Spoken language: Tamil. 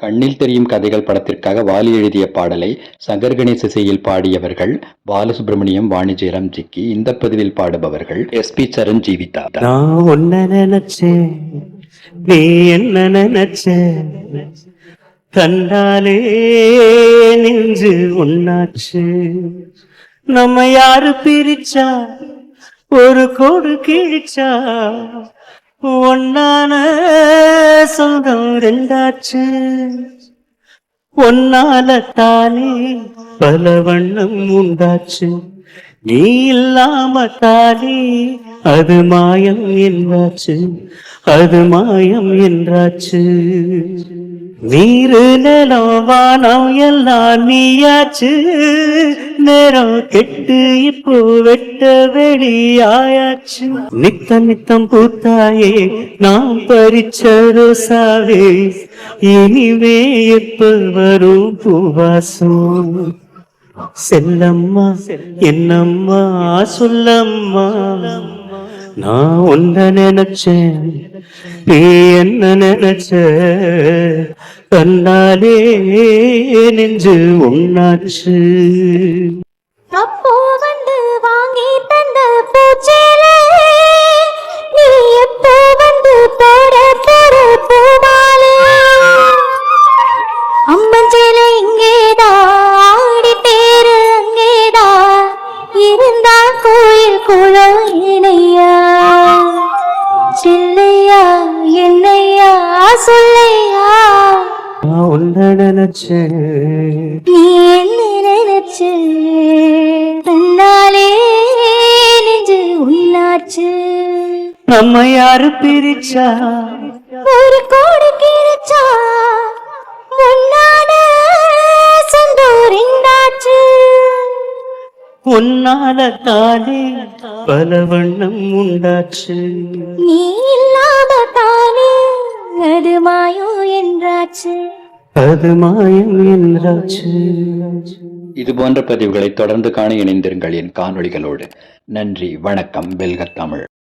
கண்ணில் தெரியும் கதைகள் படத்திற்காக வாலி எழுதிய பாடலை சங்கர் கணேச இசையில் பாடியவர்கள் பாலசுப்ரமணியம் வாணிஜெயராம் ஜிக்கி இந்த பதிவில் பாடுபவர்கள் எஸ் பி சரண் ஜீவிதா நான் ஒன்ன நினைச்சேன் நீ என்ன நினைச்ச கண்டாலே நெஞ்சு ஒன்னாச்சு நம்ம யாரு பிரிச்சா? ஒரு கோடு கிழிச்சா? ஒன்னான ரெண்டாச்சு. ஒன்னால தானே பல வண்ணம் உண்டாச்சு. நீ இல்லாம தானே அது மாயம் என்றாச்சு. அது மாயம் என்றாச்சு. நீரு நிலம் வானம் எல்லாம் நீயாச்சு. நேரம் கெட்டு இப்போ வெட்ட வெளியாயாச்சு. நித்தம் நித்தம் பூத்தாயே நாம் பறிச்ச ரோசாவே. இனிமே எப்ப வரும் பூவாசம்? செல்லம்மா என்னம்மா சொல்லம்மா. நான் ஒன்ன நினைச்சேன் நீ என்ன நினைச்ச? கண்ணாலே நெஞ்சு ஒன்னாச்சு அப்போ வந்து வாங்கி தந்த பூச்சேலே நீ எப்போ வந்து போட போற பூமாலே? அம்மஞ்சேலை இங்கேதான் ஆடி தேரு அங்கேதான் இருந்தா கோயில் குளம் இணையா? சில்லையா என்னையா சொல்லையா? ஒன்ன நினைச்சேன். நீ என்ன நினைச்சு? உன்னாச்சு நம்ம யாரு பிரிச்சா? ஒரு கோடி கிழிச்சா முன்னாட சொந்தூர் இண்டாச்சு உன்னால தானே பல வண்ணம் உண்டாச்சு. நீ இல்லாம தானே அது என்றாச்சு. அது மாயம் என்றாச்சு. இது போன்ற பதிவுகளை தொடர்ந்து காண இணைந்திருங்கள் என் காணொளிகளோடு. நன்றி வணக்கம் வெல்க தமிழ்.